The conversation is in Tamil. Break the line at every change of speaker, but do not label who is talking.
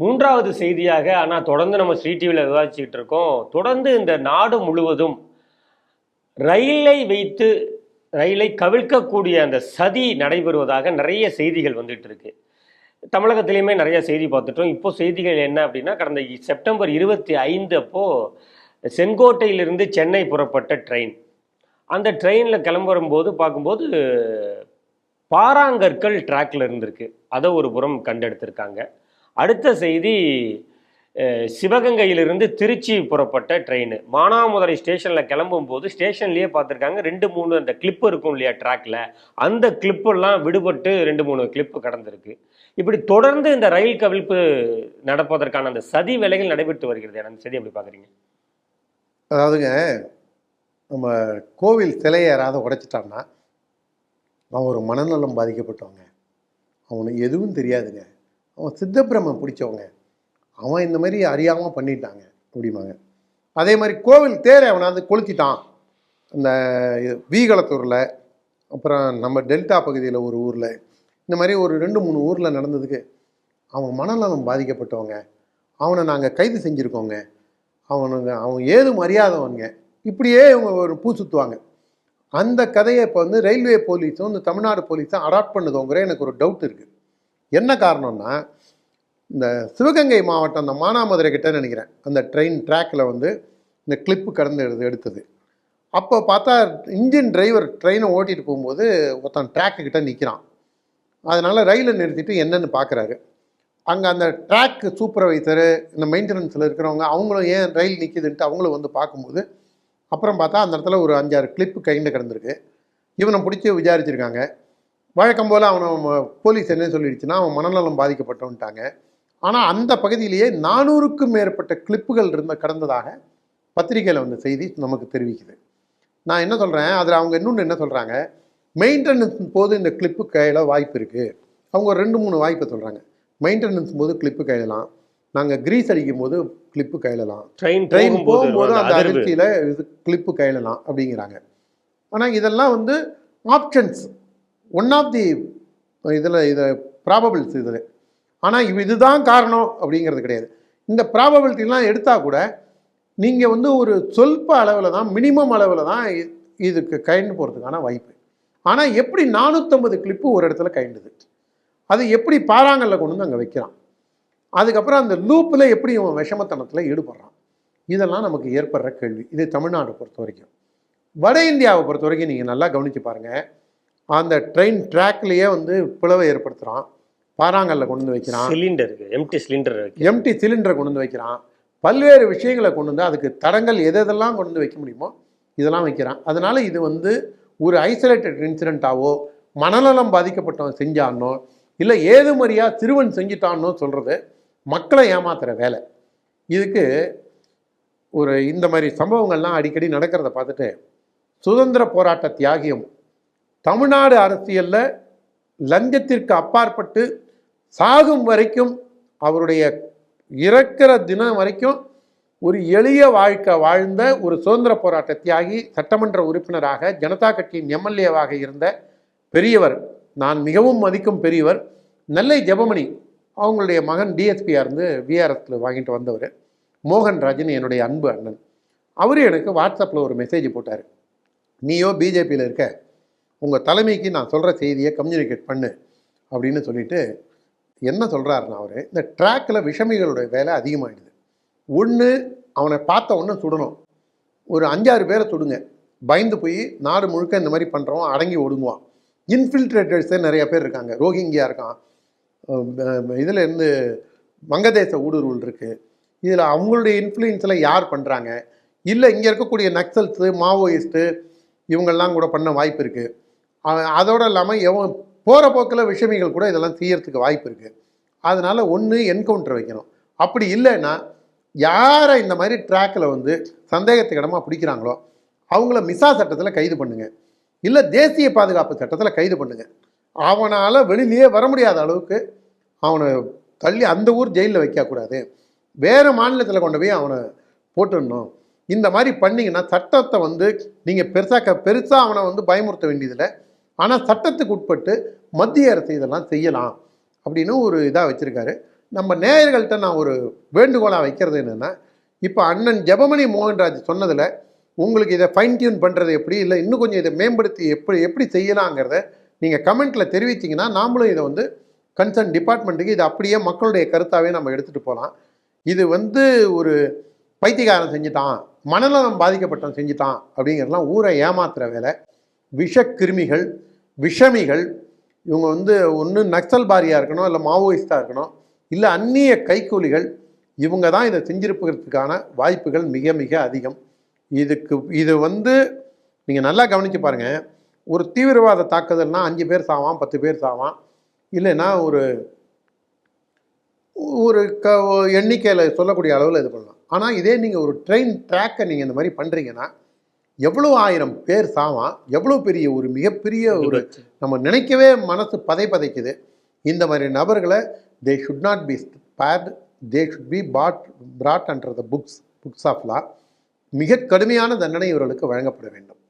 மூன்றாவது செய்தியாக ஆனால் தொடர்ந்து நம்ம ஸ்ரீ டிவியில் விவாதிச்சுக்கிட்டு இருக்கோம். தொடர்ந்து இந்த நாடு முழுவதும் ரயிலை வைத்து ரயிலை கவிழ்க்கக்கூடிய அந்த சதி நடைபெறுவதாக நிறைய செய்திகள் வந்துட்டு இருக்கு. தமிழகத்திலையுமே நிறைய செய்தி பார்த்துட்டோம். இப்போ செய்திகள் என்ன அப்படின்னா கடந்த செப்டம்பர் இருபத்தி ஐந்து அப்போ செங்கோட்டையிலிருந்து சென்னை புறப்பட்ட ட்ரெயின். அந்த ட்ரெயினில் கிளம்பும்போது பார்க்கும்போது பாறாங்கற்கள் ட்ராக்ல இருந்திருக்கு. அதை ஒரு புறம் கண்டெடுத்திருக்காங்க. அடுத்த செய்தி சிவகங்கையிலிருந்து திருச்சி புறப்பட்ட ட்ரெயின் மானாமதுரை ஸ்டேஷனில் கிளம்பும்போது ஸ்டேஷன்லேயே பார்த்துருக்காங்க. ரெண்டு மூணு அந்த கிளிப்பு இருக்கும் இல்லையா ட்ராக்ல அந்த கிளிப்பெல்லாம் விடுபட்டு ரெண்டு மூணு கிளிப்பு கடந்திருக்கு. இப்படி தொடர்ந்து இந்த ரயில் கவிழ்ப்பு நடப்பதற்கான அந்த சதி வேலைகள் நடைபெற்று வருகிறது. அந்த செய்தி எப்படி பார்க்குறீங்க?
அதாவதுங்க நம்ம கோவில் சிலையை யாராவது உடைச்சிட்டான்னா அவன் ஒரு மனநலம் பாதிக்கப்பட்டவங்க. அவனுக்கு எதுவும் தெரியாதுங்க. அவன் சித்தப்பிரமம் பிடிச்சவங்க. அவன் இந்த மாதிரி அறியாமல் பண்ணிட்டாங்க அப்படிமாங்க அதே மாதிரி கோவில் தேரை அவனாவது கொளுத்திட்டான். இந்த வீகளத்தூரில் அப்புறம் நம்ம டெல்டா பகுதியில் ஒரு ஊரில். இந்த மாதிரி ஒரு ரெண்டு மூணு ஊரில் நடந்ததுக்கு அவன் மனநலம் பாதிக்கப்பட்டவங்க. அவனை நாங்கள் கைது செஞ்சுருக்கோங்க. அவனுங்க அவன் ஏதும் அறியாதவனுங்க. இப்படியே இவங்க ஒரு பூ சுற்றுவாங்க அந்த கதையை இப்போ வந்து ரயில்வே போலீஸும் இந்த தமிழ்நாடு போலீஸும் அடாப்ட் பண்ணுதோங்கிற எனக்கு ஒரு டவுட் இருக்குது என்ன காரணம்னா இந்த சிவகங்கை மாவட்டம் அந்த மானாமதுரை கிட்ட நினைக்கிறேன். அந்த ட்ரெயின் ட்ராக்கில் வந்து இந்த கிளிப்பு கடந்து எடுத்து எடுத்தது. அப்போ பார்த்தா இன்ஜின் டிரைவர் ட்ரெயினை ஓட்டிட்டு போகும்போது ஒருத்தன் ட்ராக்கு கிட்ட நிற்கிறான் அதனால் ரயிலை நிறுத்திட்டு என்னன்னு பார்க்குறாரு அங்கே அந்த ட்ராக்கு சூப்பர்வைசரு இந்த மெயின்டெனன்ஸில் இருக்கிறவங்க அவங்களும் ஏன் ரயில் நிற்கிதுன்ட்டு அவங்களும் வந்து பார்க்கும்போது அப்புறம் பார்த்தா அந்த இடத்துல ஒரு அஞ்சாறு கிளிப்பு கைண்டு கிடந்திருக்கு. இவனை பிடிச்சி விசாரிச்சிருக்காங்க. வழக்கம் போல் அவனை போலீஸ் என்ன சொல்லிடுச்சுன்னா அவன் மனநலம் பாதிக்கப்பட்டவன்ட்டாங்க. ஆனால் அந்த பகுதியிலேயே நானூறுக்கும் மேற்பட்ட கிளிப்புகள் இருந்த கடந்ததாக பத்திரிகையில் வந்த செய்தி நமக்கு தெரிவிக்குது. நான் என்ன சொல்கிறேன் அதில் அவங்க இன்னொன்று என்ன சொல்கிறாங்க மெயின்டெனன்ஸ் போது இந்த கிளிப்பு கையில் வாய்ப்பு இருக்குது அவங்க ஒரு ரெண்டு மூணு வாய்ப்பை சொல்கிறாங்க மெயின்டெனன்ஸ் போது கிளிப்பு கையிடலாம் நாங்கள் கிரீஸ் அடிக்கும் போது கிளிப்பு கையிடலாம்
ட்ரெயின்
ட்ரெயின்
போகும்போது
அந்த அதிர்ச்சியில் இது கிளிப்பு கையிடலாம் அப்படிங்கிறாங்க. ஆனால் இதெல்லாம் வந்து ஆப்ஷன்ஸ். ஒன் ஆஃப் தி இதில் இதை ப்ராபபிள்ஸ் இதில். ஆனால் இதுதான் காரணம் அப்படிங்கிறது கிடையாது. இந்த ப்ராபபிலிட்டிலாம் எடுத்தால் கூட நீங்கள் வந்து ஒரு சொல்ப அளவில் தான் மினிமம் அளவில் தான் இதுக்கு கைண்டு போகிறதுக்கான வாய்ப்பு. ஆனால் எப்படி நானூற்றம்பது கிளிப்பு ஒரு இடத்துல கைண்டுது அது எப்படி பாறாங்கல்ல கொண்டு வந்து அங்கே வைக்கிறான்? அதுக்கப்புறம் அந்த லூப்பில் எப்படி இவன் விஷமத்தனத்தில் ஈடுபடுறான்? இதெல்லாம் நமக்கு ஏற்படுற கேள்வி. இது தமிழ்நாடு பொறுத்த வரைக்கும். வட இந்தியாவை பொறுத்த வரைக்கும் நீங்கள் நல்லா கவனித்து பாருங்கள் அந்த ட்ரெயின் ட்ராக்லேயே வந்து பிளவை ஏற்படுத்துகிறான் பாறாங்கல்ல கொண்டு வந்து வைக்கிறான்.
சிலிண்டர் எம்டி சிலிண்டர்
எம்டி சிலிண்டரை கொண்டு வந்து வைக்கிறான். பல்வேறு விஷயங்களை கொண்டு வந்து அதுக்கு தடங்கள் எது எதெல்லாம் கொண்டு வந்து வைக்க முடியுமோ இதெல்லாம் வைக்கிறான். அதனால இது வந்து ஒரு ஐசோலேட்டட் இன்சிடெண்ட்டாவோ மனநலம் பாதிக்கப்பட்டவன் செஞ்சானோ இல்லை ஏதுமறியா சிறுவன் செஞ்சிட்டானோ சொல்கிறது மக்களை ஏமாத்துற வேலை. இதுக்கு ஒரு இந்த மாதிரி சம்பவங்கள்லாம் அடிக்கடி நடக்கிறத பார்த்துட்டு சுதந்திர போராட்ட தியாகியும் தமிழ்நாடு அரசியலில் லஞ்சத்திற்கு அப்பாற்பட்டு சாகும் வரைக்கும் அவருடைய இறக்கிற தினம் வரைக்கும் ஒரு எளிய வாழ்க்கை வாழ்ந்த ஒரு சுதந்திர போராட்ட தியாகி சட்டமன்ற உறுப்பினராக ஜனதா கட்சியின் எம்எல்ஏவாக இருந்த பெரியவர் நான் மிகவும் மதிக்கும் பெரியவர் நெல்லை ஜெபமணி அவங்களுடைய மகன் டிஎஸ்பியாக இருந்து விஆர்எஸில் வாங்கிட்டு வந்தவர் மோகன்ராஜன் என்னுடைய அன்பு அண்ணன். அவர் எனக்கு வாட்ஸ்அப்பில் ஒரு மெசேஜ் போட்டார். நீயோ பிஜேபியில் இருக்க உங்கள் தலைமைக்கு நான் சொல்கிற செய்தியை கம்யூனிகேட் பண்ணு அப்படின்னு சொல்லிட்டு என்ன சொல்கிறாருன்னா அவர் இந்த ட்ராக்கில் விஷமிகளுடைய வேலை அதிகமாகிடுது ஒன்று அவனை பார்த்த உடனே சுடணும். ஒரு அஞ்சாறு பேரை சுடுங்க. பயந்து போய் நாடு முழுக்க இந்த மாதிரி பண்ணுறவன் அடங்கி ஒடுங்குவான். இன்ஃபில்ட்ரேட்டர்ஸே நிறைய பேர் இருக்காங்க. ரோஹிங்கியா இருக்கான். இதில் இருந்து வங்கதேச ஊடுருவல் இருக்குது இதில் அவங்களுடைய இன்ஃப்ளூயன்ஸில் யார் பண்ணுறாங்க இல்லை இங்கே இருக்கக்கூடிய நக்சல்ஸு மாவோயிஸ்ட்டு இவங்கெல்லாம் கூட பண்ண வாய்ப்பு இருக்குது அதோடு இல்லாமல் எவன் போகிற போக்கில் விஷமிகள் கூட இதெல்லாம் செய்யறதுக்கு வாய்ப்பு இருக்குது அதனால் ஒன்று என்கவுண்டர் வைக்கணும். அப்படி இல்லைன்னா யாரை இந்த மாதிரி ட்ராக்கில் வந்து சந்தேகத்துக்கு இடமா பிடிக்கிறாங்களோ அவங்கள மிசா சட்டத்தில் கைது பண்ணுங்கள் இல்லை தேசிய பாதுகாப்பு சட்டத்தில் கைது பண்ணுங்கள் அவனால் வெளியிலேயே வர முடியாத அளவுக்கு அவனை தள்ளி அந்த ஊர் ஜெயிலில் வைக்கக்கூடாது வேறு மாநிலத்தில் கொண்டு போய் அவனை போட்டுடணும். இந்த மாதிரி பண்ணிங்கன்னா சட்டத்தை வந்து நீங்கள் பெருசாக பெருசாக அவனை வந்து பயமுறுத்த வேண்டியதில்லை. ஆனால் சட்டத்துக்கு உட்பட்டு மத்திய அரசு இதெல்லாம் செய்யலாம் அப்படின்னு ஒரு இதாக வச்சுருக்காரு. நம்ம நேயர்கள்ட்ட நான் ஒரு வேண்டுகோளாக வைக்கிறது என்னென்னா இப்போ அண்ணன் ஜெபமணி மோகன்ராஜ் சொன்னதில் உங்களுக்கு இதை ஃபைன் டியூன் பண்ணுறது எப்படி? இல்லை இன்னும் கொஞ்சம் இதை மேம்படுத்தி எப்படி எப்படி செய்யலாங்கிறத நீங்கள் கமெண்ட்டில் தெரிவித்தீங்கன்னா நாமளும் இதை வந்து கன்சர்ன் டிபார்ட்மெண்ட்டுக்கு இது அப்படியே மக்களுடைய கருத்தாகவே நம்ம எடுத்துகிட்டு போகலாம். இது வந்து ஒரு பைத்தியகாரம் செஞ்சுட்டான் மனநலம் பாதிக்கப்பட்டவன் செஞ்சுட்டான் அப்படிங்கிறதுலாம் ஊரை ஏமாத்துகிற வேலை. விஷக்கிருமிகள் விஷமிகள் இவங்க வந்து ஒன்று நக்சல் பாரியாக இருக்கணும் இல்லை மாவோயிஸ்டாக இருக்கணும் இல்லை அந்நிய கைக்கூலிகள் இவங்க தான் இதை செஞ்சிருப்பதற்கான வாய்ப்புகள் மிக மிக அதிகம். இதுக்கு இது வந்து நீங்கள் நல்லா கவனித்து பாருங்கள் ஒரு தீவிரவாத தாக்குதல்னால் அஞ்சு பேர் சாவான் பத்து பேர் சாவான். இல்லைன்னா ஒரு ஒரு க எண்ணிக்கையில் சொல்லக்கூடிய அளவில் இது பண்ணலாம். ஆனால் இதே நீங்கள் ஒரு ட்ரெயின் ட்ராக்கை நீங்கள் இந்த மாதிரி பண்ணுறீங்கன்னா எவ்வளோ ஆயிரம் பேர் சாவான் எவ்வளோ பெரிய ஒரு மிகப்பெரிய ஒரு நம்ம நினைக்கவே மனசு பதை பதைக்குது. இந்த மாதிரி நபர்களை they should not be spared they should be put brought under the books books of law மிக கடுமையான தண்டனை இவர்களுக்கு வழங்கப்பட வேண்டும்.